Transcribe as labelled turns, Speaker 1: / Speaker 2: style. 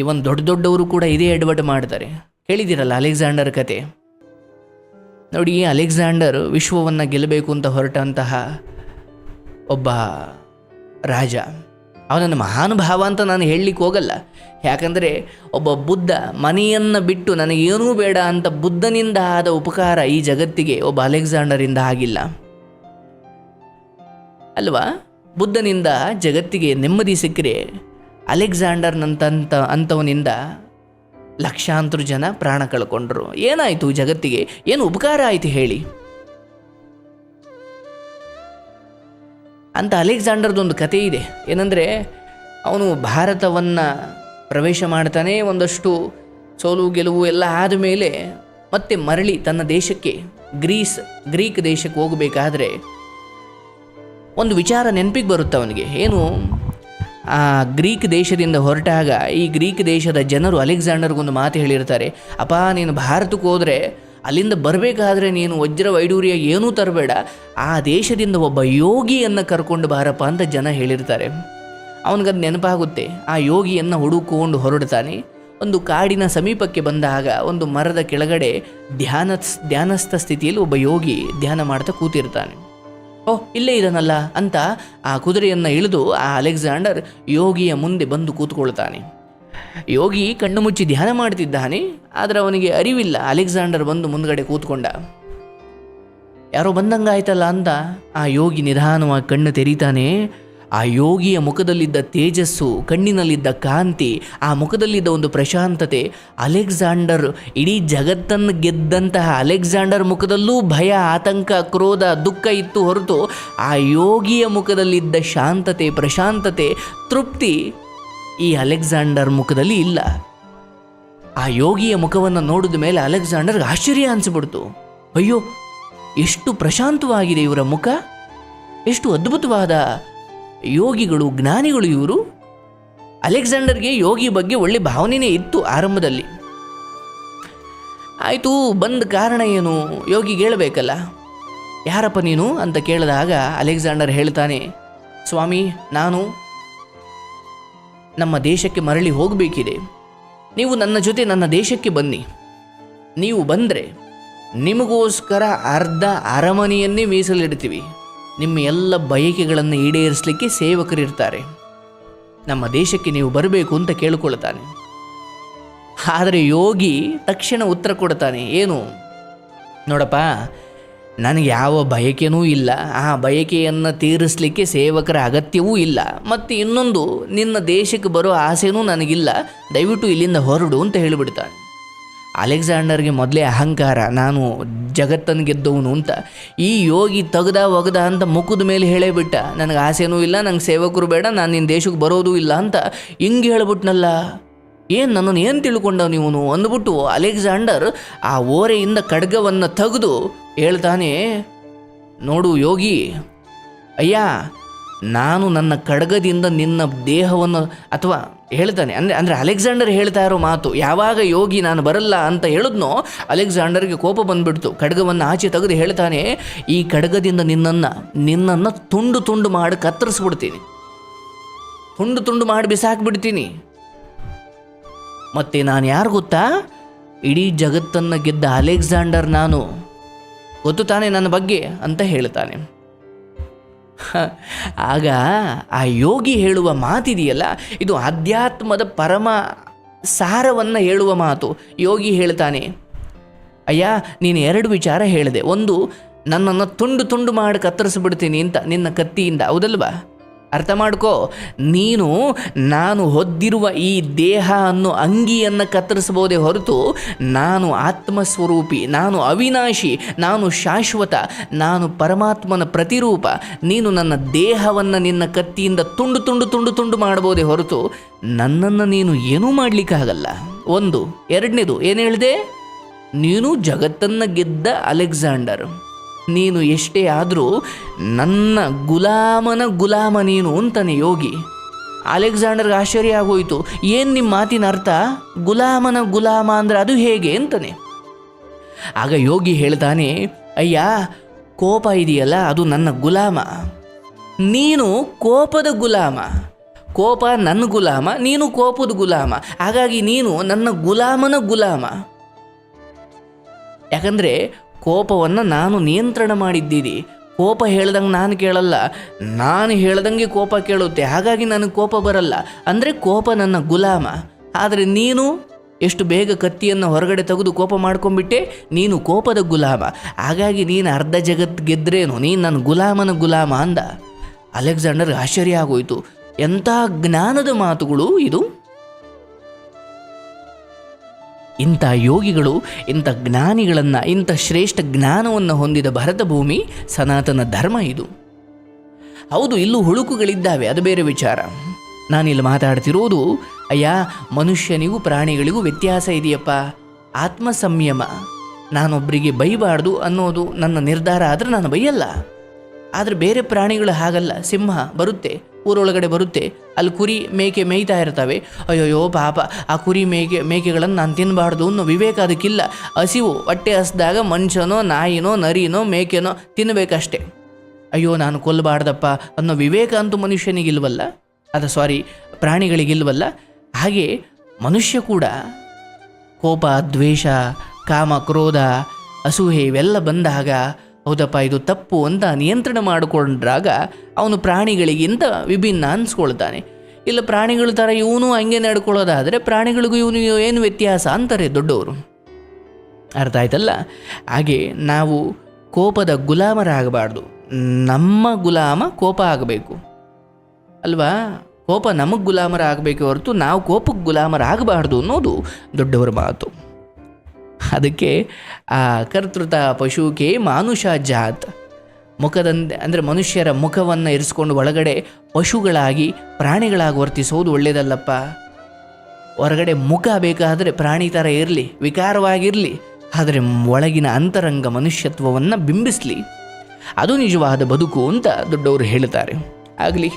Speaker 1: ಇವನ್ ದೊಡ್ಡ ದೊಡ್ಡವರು ಕೂಡ ಇದೇ ಎಡವಟ್ಟು ಮಾಡ್ತಾರೆ ಹೇಳಿದಿರಲ್ಲ ಅಲೆಕ್ಸಾಂಡರ್ ಕತೆ? ನೋಡಿ ಅಲೆಕ್ಸಾಂಡರ್ ವಿಶ್ವವನ್ನು ಗೆಲ್ಲಬೇಕು ಅಂತ ಹೊರಟಂತಹ ಒಬ್ಬ ರಾಜ. ಅವನನ್ನು ಮಹಾನುಭಾವ ಅಂತ ನಾನು ಹೇಳಲಿಕ್ಕೆ ಹೋಗಲ್ಲ. ಯಾಕಂದರೆ ಒಬ್ಬ ಬುದ್ಧ ಮನೆಯನ್ನು ಬಿಟ್ಟು ನನಗೇನೂ ಬೇಡ ಅಂತ ಬುದ್ಧನಿಂದ ಆದ ಉಪಕಾರ ಈ ಜಗತ್ತಿಗೆ ಒಬ್ಬ ಅಲೆಕ್ಸಾಂಡರಿಂದ ಆಗಿಲ್ಲ. ಅಲ್ವಾ? ಬುದ್ಧನಿಂದ ಜಗತ್ತಿಗೆ ನೆಮ್ಮದಿ ಸಿಕ್ಕರೆ ಅಲೆಕ್ಸಾಂಡರ್ನಂತಂತ ಅಂಥವನಿಂದ ಲಕ್ಷಾಂತರ ಜನ ಪ್ರಾಣ ಕಳ್ಕೊಂಡ್ರು. ಏನಾಯಿತು ಜಗತ್ತಿಗೆ? ಏನು ಉಪಕಾರ ಆಯಿತು ಹೇಳಿ? ಅಂತ ಅಲೆಕ್ಸಾಂಡರ್ದೊಂದು ಕತೆ ಇದೆ. ಏನಂದರೆ, ಅವನು ಭಾರತವನ್ನು ಪ್ರವೇಶ ಮಾಡ್ತಾನೆ, ಒಂದಷ್ಟು ಸೋಲು ಗೆಲುವು ಎಲ್ಲ ಆದಮೇಲೆ ಮತ್ತೆ ಮರಳಿ ತನ್ನ ದೇಶಕ್ಕೆ, ಗ್ರೀಸ್, ಗ್ರೀಕ್ ದೇಶಕ್ಕೆ ಹೋಗಬೇಕಾದ್ರೆ ಒಂದು ವಿಚಾರ ನೆನಪಿಗೆ ಬರುತ್ತೆ ಅವನಿಗೆ ಏನು? ಗ್ರೀಕ್ ದೇಶದಿಂದ ಹೊರಟಾಗ ಈ ಗ್ರೀಕ್ ದೇಶದ ಜನರು ಅಲೆಕ್ಸಾಂಡರ್ಗೊಂದು ಮಾತು ಹೇಳಿರ್ತಾರೆ ಅಪ್ಪ ನೀನು ಭಾರತಕ್ಕೆ ಹೋದರೆ ಅಲ್ಲಿಂದ ಬರಬೇಕಾದ್ರೆ ನೀನು ವಜ್ರ ವೈಡೂರ್ಯ ಏನೂ ತರಬೇಡ, ಆ ದೇಶದಿಂದ ಒಬ್ಬ ಯೋಗಿಯನ್ನು ಕರ್ಕೊಂಡು ಬಾರಪ್ಪ ಅಂತ ಜನ ಹೇಳಿರ್ತಾರೆ. ಅವನಿಗದು ನೆನಪಾಗುತ್ತೆ, ಆ ಯೋಗಿಯನ್ನು ಹುಡುಕೊಂಡು ಹೊರಡ್ತಾನೆ. ಒಂದು ಕಾಡಿನ ಸಮೀಪಕ್ಕೆ ಬಂದಾಗ ಒಂದು ಮರದ ಕೆಳಗಡೆ ಧ್ಯಾನ ಧ್ಯಾನಸ್ಥ ಸ್ಥಿತಿಯಲ್ಲಿ ಒಬ್ಬ ಯೋಗಿ ಧ್ಯಾನ ಮಾಡ್ತಾ ಕೂತಿರ್ತಾನೆ. ಓ, ಇಲ್ಲೇ ಇದನಲ್ಲ ಅಂತ ಆ ಕುದುರೆಯನ್ನು ಇಳಿದು ಆ ಅಲೆಕ್ಸಾಂಡರ್ ಯೋಗಿಯ ಮುಂದೆ ಬಂದು ಕೂತ್ಕೊಳ್ತಾನೆ. ಯೋಗಿ ಕಣ್ಣು ಮುಚ್ಚಿ ಧ್ಯಾನ ಮಾಡ್ತಿದ್ದಾನೆ, ಆದರೆ ಅವನಿಗೆ ಅರಿವಿಲ್ಲ. ಅಲೆಕ್ಸಾಂಡರ್ ಬಂದು ಮುಂದ್ಗಡೆ ಕೂತ್ಕೊಂಡ. ಯಾರೋ ಬಂದಂಗಾಯ್ತಲ್ಲ ಅಂತ ಆ ಯೋಗಿ ನಿಧಾನವಾಗಿ ಕಣ್ಣು ತೆರೀತಾನೆ ಆ ಯೋಗಿಯ ಮುಖದಲ್ಲಿದ್ದ ತೇಜಸ್ಸು, ಕಣ್ಣಿನಲ್ಲಿದ್ದ ಕಾಂತಿ, ಆ ಮುಖದಲ್ಲಿದ್ದ ಒಂದು ಪ್ರಶಾಂತತೆ, ಅಲೆಕ್ಸಾಂಡರ್, ಇಡೀ ಜಗತ್ತನ್ನು ಗೆದ್ದಂತಹ ಅಲೆಕ್ಸಾಂಡರ್ ಮುಖದಲ್ಲೂ ಭಯ, ಆತಂಕ, ಕ್ರೋಧ, ದುಃಖ ಇತ್ತು ಹೊರತು ಆ ಯೋಗಿಯ ಮುಖದಲ್ಲಿದ್ದ ಶಾಂತತೆ, ಪ್ರಶಾಂತತೆ, ತೃಪ್ತಿ ಈ ಅಲೆಕ್ಸಾಂಡರ್ ಮುಖದಲ್ಲಿ ಇಲ್ಲ. ಆ ಯೋಗಿಯ ಮುಖವನ್ನು ನೋಡಿದ ಮೇಲೆ ಅಲೆಕ್ಸಾಂಡರ್ಗೆ ಆಶ್ಚರ್ಯ ಅನಿಸ್ಬಿಡ್ತು. ಅಯ್ಯೋ, ಎಷ್ಟು ಪ್ರಶಾಂತವಾಗಿದೆ ಇವರ ಮುಖ. ಎಷ್ಟು ಅದ್ಭುತವಾದ ಯೋಗಿಗಳು, ಜ್ಞಾನಿಗಳು ಇವರು. ಅಲೆಕ್ಸಾಂಡರ್ಗೆ ಯೋಗಿ ಬಗ್ಗೆ ಒಳ್ಳೆ ಭಾವನೆಯೇ ಇತ್ತು ಆರಂಭದಲ್ಲಿ. ಆಯಿತು, ಬಂದ ಕಾರಣ ಏನು? ಯೋಗಿಗೆ ಹೇಳಬೇಕಲ್ಲ ಯಾರಪ್ಪ ನೀನು? ಅಂತ ಕೇಳಿದಾಗ ಅಲೆಕ್ಸಾಂಡರ್ ಹೇಳ್ತಾನೆ, ಸ್ವಾಮಿ, ನಾನು ನಮ್ಮ ದೇಶಕ್ಕೆ ಮರಳಿ ಹೋಗಬೇಕಿದೆ. ನೀವು ನನ್ನ ಜೊತೆ ನನ್ನ ದೇಶಕ್ಕೆ ಬನ್ನಿ. ನೀವು ಬಂದರೆ ನಿಮಗೋಸ್ಕರ ಅರ್ಧ ಅರಮನೆಯನ್ನೇ ಮೀಸಲಿಡ್ತೀವಿ. ನಿಮ್ಮ ಎಲ್ಲ ಬಯಕೆಗಳನ್ನು ಈಡೇರಿಸಲಿಕ್ಕೆ ಸೇವಕರಿರ್ತಾರೆ ನಮ್ಮ ದೇಶಕ್ಕೆ ನೀವು ಬರಬೇಕು ಅಂತ ಕೇಳಿಕೊಳ್ತಾನೆ ಆದರೆ ಯೋಗಿ ತಕ್ಷಣ ಉತ್ತರ ಕೊಡ್ತಾನೆ ಏನು? ನೋಡಪ್ಪ, ನನಗೆ ಯಾವ ಬಯಕೆನೂ ಇಲ್ಲ. ಆ ಬಯಕೆಯನ್ನು ತೀರಿಸಲಿಕ್ಕೆ ಸೇವಕರ ಅಗತ್ಯವೂ ಇಲ್ಲ. ಮತ್ತು ಇನ್ನೊಂದು, ನಿನ್ನ ದೇಶಕ್ಕೆ ಬರೋ ಆಸೆನೂ ನನಗಿಲ್ಲ. ದಯವಿಟ್ಟು ಇಲ್ಲಿಂದ ಹೊರಡು, ಅಂತ ಹೇಳಿಬಿಡ್ತಾನೆ ಅಲೆಕ್ಸಾಂಡರ್ಗೆ ಮೊದಲೇ ಅಹಂಕಾರ, ನಾನು ಜಗತ್ತನ್ನು ಗೆದ್ದವನು ಅಂತ. ಈ ಯೋಗಿ ತೆಗ್ದ ಒಗ್ದ ಅಂತ ಮುಖದ ಮೇಲೆ ಹೇಳೇ ಬಿಟ್ಟ. ನನಗೆ ಆಸೆನೂ ಇಲ್ಲ, ನಂಗೆ ಸೇವಕರು ಬೇಡ, ನಾನು ನಿನ್ನ ದೇಶಕ್ಕೆ ಬರೋದೂ ಇಲ್ಲ ಅಂತ ಹಿಂಗೆ ಹೇಳ್ಬಿಟ್ನಲ್ಲ. ಏನು ನನ್ನನ್ನು ಏನು ತಿಳ್ಕೊಂಡವ್ ನೀವು ಅಂದ್ಬಿಟ್ಟು ಅಲೆಕ್ಸಾಂಡರ್ ಆ ಓರೆಯಿಂದ ಖಡ್ಗವನ್ನು ತೆಗೆದು ಹೇಳ್ತಾನೆ, ನೋಡು ಯೋಗಿ, ಅಯ್ಯ ನಾನು ನನ್ನ ಖಡ್ಗದಿಂದ ನಿನ್ನ ದೇಹವನ್ನು ಅಥವಾ ಹೇಳ್ತಾನೆ, ಅಂದರೆ ಅಂದರೆ ಅಲೆಕ್ಸಾಂಡರ್ ಹೇಳ್ತಾ ಇರೋ ಮಾತು, ಯಾವಾಗ ಯೋಗಿ ನಾನು ಬರಲ್ಲ ಅಂತ ಹೇಳಿದ್ನೋ, ಅಲೆಕ್ಸಾಂಡರ್ಗೆ ಕೋಪ ಬಂದುಬಿಡ್ತು. ಖಡ್ಗವನ್ನು ಆಚೆ ತೆಗೆದು ಹೇಳ್ತಾನೆ, ಈ ಖಡ್ಗದಿಂದ ನಿನ್ನನ್ನು ನಿನ್ನನ್ನು ತುಂಡು ತುಂಡು ಮಾಡಿ ಕತ್ತರಿಸ್ಬಿಡ್ತೀನಿ. ತುಂಡು ತುಂಡು ಮಾಡಿ ಬಿಸಾಕ್ಬಿಡ್ತೀನಿ. ಮತ್ತೆ ನಾನು ಯಾರು ಗೊತ್ತಾ? ಇಡೀ ಜಗತ್ತನ್ನು ಗೆದ್ದ ಅಲೆಕ್ಸಾಂಡರ್ ನಾನು. ಗೊತ್ತು ತಾನೆ ನನ್ನ ಬಗ್ಗೆ ಅಂತ ಹೇಳ್ತಾನೆ. ಆಗ ಆ ಯೋಗಿ ಹೇಳುವ ಮಾತಿದೆಯಲ್ಲ, ಇದು ಅಧ್ಯಾತ್ಮದ ಪರಮ ಸಾರವನ್ನು ಹೇಳುವ ಮಾತು. ಯೋಗಿ ಹೇಳ್ತಾನೆ, ಅಯ್ಯ, ನೀನು ಎರಡು ವಿಚಾರ ಹೇಳಿದೆ. ಒಂದು, ನನ್ನನ್ನು ತುಂಡು ತುಂಡು ಮಾಡಿ ಕತ್ತರಿಸ್ಬಿಡ್ತೀನಿ ಅಂತ, ನಿನ್ನ ಕತ್ತಿಯಿಂದ. ಹೌದಲ್ವಾ? ಅರ್ಥ ಮಾಡ್ಕೋ. ನೀನು, ನಾನು ಹೊದ್ದಿರುವ ಈ ದೇಹ ಅನ್ನೋ ಅಂಗಿಯನ್ನು ಕತ್ತರಿಸಬಹುದೇ ಹೊರತು, ನಾನು ಆತ್ಮಸ್ವರೂಪಿ, ನಾನು ಅವಿನಾಶಿ, ನಾನು ಶಾಶ್ವತ, ನಾನು ಪರಮಾತ್ಮನ ಪ್ರತಿರೂಪ, ನೀನು ನನ್ನ ದೇಹವನ್ನು ನಿನ್ನ ಕತ್ತಿಯಿಂದ ತುಂಡು ತುಂಡು ತುಂಡು ತುಂಡು ಮಾಡಬಹುದೇ ಹೊರತು, ನನ್ನನ್ನು ನೀನು ಏನೂ ಮಾಡಲಿಕ್ಕಾಗಲ್ಲ ಒಂದು, ಎರಡನೇದು, ಏನು ಹೇಳಿದೆ? ನೀನು ಜಗತ್ತನ್ನು ಗೆದ್ದ ಅಲೆಕ್ಸಾಂಡರ್. ನೀನು ಎಷ್ಟೇ ಆದರೂ ನನ್ನ ಗುಲಾಮನ ಗುಲಾಮ ನೀನು ಅಂತಾನೆ ಯೋಗಿ. ಅಲೆಕ್ಸಾಂಡರ್ಗೆ ಆಶ್ಚರ್ಯ ಆಗೋಯ್ತು. ಏನು ನಿಮ್ಮ ಮಾತಿನ ಅರ್ಥ? ಗುಲಾಮನ ಗುಲಾಮ ಅಂದ್ರೆ ಅದು ಹೇಗೆ ಅಂತಾನೆ. ಆಗ ಯೋಗಿ ಹೇಳ್ತಾನೆ, ಅಯ್ಯ, ಕೋಪ ಇದೆಯಲ್ಲ, ಅದು ನನ್ನ ಗುಲಾಮ. ನೀನು ಕೋಪದ ಗುಲಾಮ. ಕೋಪ ನನ್ನ ಗುಲಾಮ, ನೀನು ಕೋಪದ ಗುಲಾಮ. ಹಾಗಾಗಿ ನೀನು ನನ್ನ ಗುಲಾಮನ ಗುಲಾಮ. ಯಾಕಂದರೆ ಕೋಪವನ್ನು ನಾನು ನಿಯಂತ್ರಣ ಮಾಡಿದ್ದೀನಿ ಕೋಪ ಹೇಳ್ದಂಗೆ ನಾನು ಕೇಳಲ್ಲ. ನಾನು ಹೇಳ್ದಂಗೆ ಕೋಪ ಕೇಳುತ್ತೆ. ಹಾಗಾಗಿ ನನಗೆ ಕೋಪ ಬರಲ್ಲ. ಅಂದರೆ ಕೋಪ ನನ್ನ ಗುಲಾಮ. ಆದರೆ ನೀನು ಎಷ್ಟು ಬೇಗ ಕತ್ತಿಯನ್ನು ಹೊರಗಡೆ ತೆಗೆದು ಕೋಪ ಮಾಡ್ಕೊಂಡ್ಬಿಟ್ಟೆ, ನೀನು ಕೋಪದ ಗುಲಾಮ. ಹಾಗಾಗಿ ನೀನು ಅರ್ಧ ಜಗತ್ತು ಗೆದ್ರೇನು? ನೀನು ನನ್ನ ಗುಲಾಮನ ಗುಲಾಮ ಅಂದ. ಅಲೆಕ್ಸಾಂಡರ್ ಆಶ್ಚರ್ಯ ಆಗೋಯ್ತು. ಎಂಥ ಜ್ಞಾನದ ಮಾತುಗಳು ಇದು? ಇಂಥ ಯೋಗಿಗಳು, ಇಂಥ ಜ್ಞಾನಿಗಳನ್ನು, ಇಂಥ ಶ್ರೇಷ್ಠ ಜ್ಞಾನವನ್ನು ಹೊಂದಿದ ಭರತ ಭೂಮಿ ಸನಾತನ ಧರ್ಮ ಇದು. ಹೌದು, ಇಲ್ಲೂ ಹುಳುಕುಗಳಿದ್ದಾವೆ, ಅದು ಬೇರೆ ವಿಚಾರ. ನಾನಿಲ್ಲಿ ಮಾತಾಡ್ತಿರೋದು, ಅಯ್ಯ, ಮನುಷ್ಯನಿಗೂ ಪ್ರಾಣಿಗಳಿಗೂ ವ್ಯತ್ಯಾಸ ಇದೆಯಪ್ಪ. ಆತ್ಮ ಸಂಯಮ ನಾನೊಬ್ಬರಿಗೆ ಬೈಬಾರ್ದು ಅನ್ನೋದು ನನ್ನ ನಿರ್ಧಾರ ಆದರೆ ನಾನು ಬೈಯಲ್ಲ. ಆದರೆ ಬೇರೆ ಪ್ರಾಣಿಗಳು ಹಾಗಲ್ಲ, ಸಿಂಹ ಬರುತ್ತೆ. ಊರೊಳಗಡೆ ಬರುತ್ತೆ. ಅಲ್ಲಿ ಕುರಿ ಮೇಕೆ ಮೇಯ್ತಾ ಇರ್ತವೆ. ಅಯ್ಯೋಯ್ಯೋ, ಪಾಪ. ಆ ಕುರಿ ಮೇಕೆ, ಮೇಕೆಗಳನ್ನು ನಾನು ತಿನ್ನಬಾರ್ದು ಅನ್ನೋ ವಿವೇಕ ಅದಕ್ಕಿಲ್ಲ. ಹಸಿವು ಹೊಟ್ಟೆ ಹಸಿದಾಗ ಮನುಷ್ಯನೋ, ನಾಯಿನೋ, ನರಿನೋ, ಮೇಕೆನೋ ತಿನ್ನಬೇಕಷ್ಟೆ ಅಯ್ಯೋ, ನಾನು ಕೊಲ್ಲಬಾರ್ದಪ್ಪ ಅನ್ನೋ ವಿವೇಕ ಅಂತೂ ಮನುಷ್ಯನಿಗಿಲ್ವಲ್ಲ? ಅದು ಸಾರಿ ಪ್ರಾಣಿಗಳಿಗಿಲ್ವಲ್ಲ? ಹಾಗೆ ಮನುಷ್ಯ ಕೂಡ ಕೋಪ, ದ್ವೇಷ, ಕಾಮ, ಕ್ರೋಧ, ಅಸೂಹೆ ಇವೆಲ್ಲ ಬಂದಾಗ ಹೌದಪ್ಪ, ಇದು ತಪ್ಪು ಅಂತ ನಿಯಂತ್ರಣ ಮಾಡಿಕೊಂಡ್ರಾಗ ಅವನು ಪ್ರಾಣಿಗಳಿಗಿಂತ ವಿಭಿನ್ನ ಅನ್ಸ್ಕೊಳ್ತಾನೆ. ಇಲ್ಲ, ಪ್ರಾಣಿಗಳ ಥರ ಇವನು ಹಂಗೆ ನಡ್ಕೊಳ್ಳೋದಾದರೆ ಪ್ರಾಣಿಗಳಿಗೂ ಇವನು ಏನು ವ್ಯತ್ಯಾಸ ಅಂತಾರೆ ದೊಡ್ಡವರು. ಅರ್ಥ ಆಯ್ತಲ್ಲ? ಹಾಗೆ ನಾವು ಕೋಪದ ಗುಲಾಮರಾಗಬಾರ್ದು. ನಮ್ಮ ಗುಲಾಮ ಕೋಪ ಆಗಬೇಕು. ಅಲ್ವಾ? ಕೋಪ ನಮಗೆ ಗುಲಾಮರಾಗಬೇಕು ಹೊರತು ನಾವು ಕೋಪಕ್ಕೆ ಗುಲಾಮರಾಗಬಾರ್ದು ಅನ್ನೋದು ದೊಡ್ಡವರ ಮಾತು. ಅದಕ್ಕೆ, ಆ, ಕರ್ತೃತ ಪಶುಕೆ ಮಾನುಷ ಜಾತ್ ಮುಖದಂತೆ, ಅಂದರೆ ಮನುಷ್ಯರ ಮುಖವನ್ನು ಇರಿಸ್ಕೊಂಡು ಒಳಗಡೆ ಪಶುಗಳಾಗಿ ಪ್ರಾಣಿಗಳಾಗಿ ವರ್ತಿಸೋದು ಒಳ್ಳೆಯದಲ್ಲಪ್ಪ ಹೊರಗಡೆ ಮುಖ ಬೇಕಾದರೆ ಪ್ರಾಣಿ ಥರ ಇರಲಿ, ವಿಕಾರವಾಗಿರಲಿ, ಆದರೆ ಒಳಗಿನ ಅಂತರಂಗ ಮನುಷ್ಯತ್ವವನ್ನು ಬಿಂಬಿಸಲಿ. ಅದು ನಿಜವಾದ ಬದುಕು ಅಂತ ದೊಡ್ಡವರು ಹೇಳ್ತಾರೆ. ಆಗಲಿ.